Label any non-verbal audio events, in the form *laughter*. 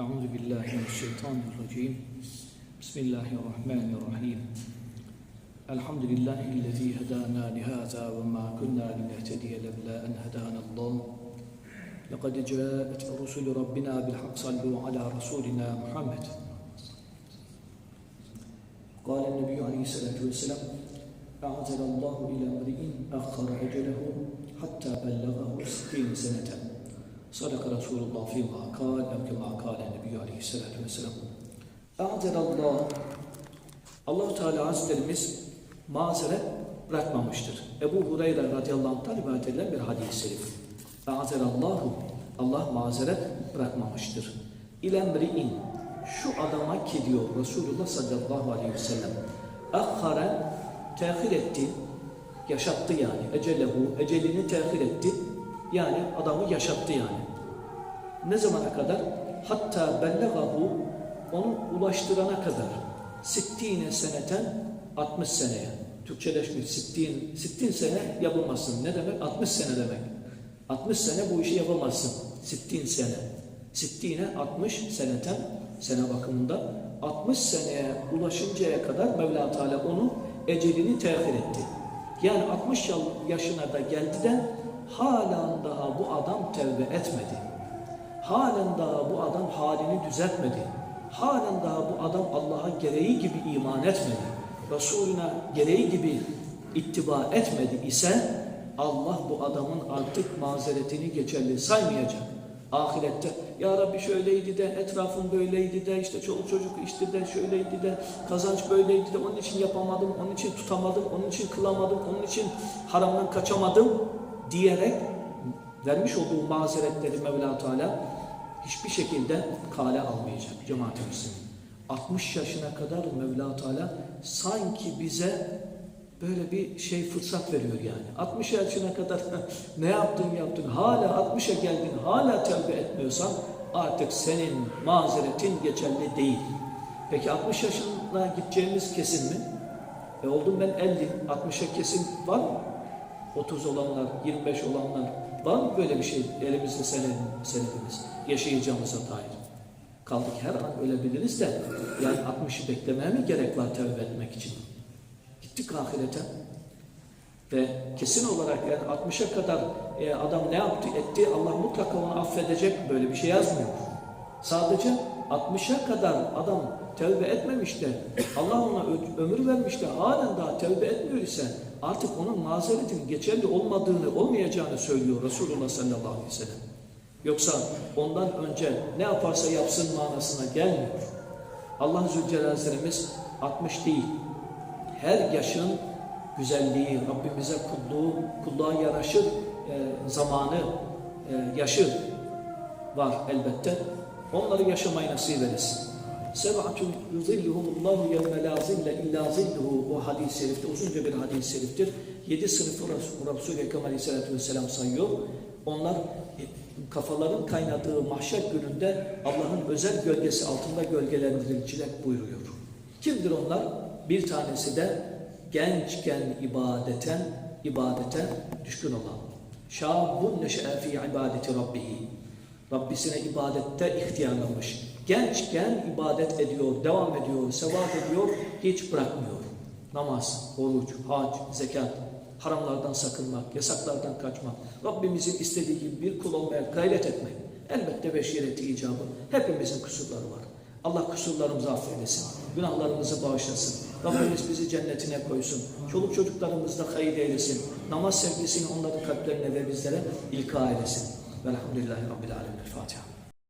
أعوذ بالله من الشيطان الرجيم. بسم الله الرحمن الرحيم. الحمد لله الذي هدانا لهذا وما كنا لنهتدي لولا أن هدانا الله. لقد جاءت رسل ربنا بالحق صلوا على رسولنا محمد. قال النبي عليه الصلاة والسلام أعزل الله إلى امرئ أخر أجله حتى بلغه ستين سنة. صدق رسول الله فيما قال أو كما قال النبي عليه الصلاة والسلام أعزل الله allah Teala Hazretlerimiz mazeret bırakmamıştır. Ebu Hureyre radıyallahu anh'tan rivayet edilen bir hadis-i şerif. Allahu Allah mazeret bırakmamıştır. İlemri'in şu adama ki diyor Resulullah sallallahu aleyhi ve sellem akharen tehir etti yaşattı yani ecelehu ecelini tehir etti yani adamı yaşattı yani ne zamana kadar hatta bellegahu onu ulaştırana kadar sittine seneten 60 seneye Türkçeleşmiş sittin, sittin sene yapılmasın. Ne demek? 60 sene demek. 60 sene bu işi yapamazsın. Sittin sene. Sittine 60 seneten sene bakımında 60 seneye ulaşıncaya kadar Mevla Teala onu ecelini tehir etti. Yani 60 yaşına da geldi de halen daha bu adam tevbe etmedi. Halen daha bu adam halini düzeltmedi. Halen daha bu adam Allah'a gereği gibi iman etmedi. Resulüne gereği gibi ittiba etmedi ise Allah bu adamın artık mazeretini geçerli saymayacak. Ahirette ya Rabbi şöyleydi de etrafım böyleydi de işte çoluk çocuk işte de şöyleydi de kazanç böyleydi de onun için yapamadım, onun için tutamadım, onun için kılamadım, onun için haramdan kaçamadım diyerek vermiş olduğu mazeretleri Mevla Teala hiçbir şekilde kale almayacak cemaat-i Müslümin. 60 yaşına kadar Mevla Teala sanki bize böyle bir şey fırsat veriyor yani. 60 yaşına kadar *laughs* ne yaptın yaptın hala 60'a geldin hala tevbe etmiyorsan artık senin mazeretin geçerli değil. Peki 60 yaşına gideceğimiz kesin mi? E oldum ben 50, 60'a kesin var mı? 30 olanlar, 25 olanlar var mı böyle bir şey elimizde senedimiz yaşayacağımıza dair? Kaldık her an ölebiliriz de yani 60'ı beklemeye mi gerek var tevbe etmek için? Gittik ahirete ve kesin olarak yani 60'a kadar e, adam ne yaptı etti Allah mutlaka onu affedecek böyle bir şey yazmıyor. Sadece 60'a kadar adam tevbe etmemiş de Allah ona ömür vermiş de halen daha tevbe etmiyor ise artık onun mazeretin geçerli olmadığını olmayacağını söylüyor Resulullah sallallahu aleyhi ve sellem. Yoksa ondan önce ne yaparsa yapsın manasına gelmiyor. Allah Zülcelal Hazretimiz 60 değil. Her yaşın güzelliği, Rabbimize kulluğu, kulluğa yaraşır e, zamanı, e, yaşı var elbette. Onları yaşamayı nasip eylesin. Seb'atun yuzilluhumullahu yevme la zille illa zilluhu o hadis-i şerifte uzunca bir hadis-i şeriftir. Yedi sınıfı Resulü Ekrem Aleyhisselatü Vesselam sayıyor. Onlar kafaların kaynadığı mahşer gününde Allah'ın özel gölgesi altında gölgelendiricilik buyuruyor. Kimdir onlar? Bir tanesi de gençken ibadeten, ibadete düşkün olan. Şabun neşe'e fi ibadeti rabbihi. Rabbisine ibadette ihtiyarlamış. Gençken ibadet ediyor, devam ediyor, sevap ediyor, hiç bırakmıyor. Namaz, oruç, hac, zekat, haramlardan sakınmak, yasaklardan kaçmak, Rabbimizin istediği gibi bir kul olmaya gayret etmek. Elbette beşereti icabı. Hepimizin kusurları var. Allah kusurlarımızı affeylesin. Günahlarımızı bağışlasın. Rabbimiz bizi cennetine koysun. Çoluk çocuklarımızda hayır eylesin. Namaz sevgisini onların kalplerine ve bizlere ilka eylesin. ولا حول لله رب العالمين. الفاتحة.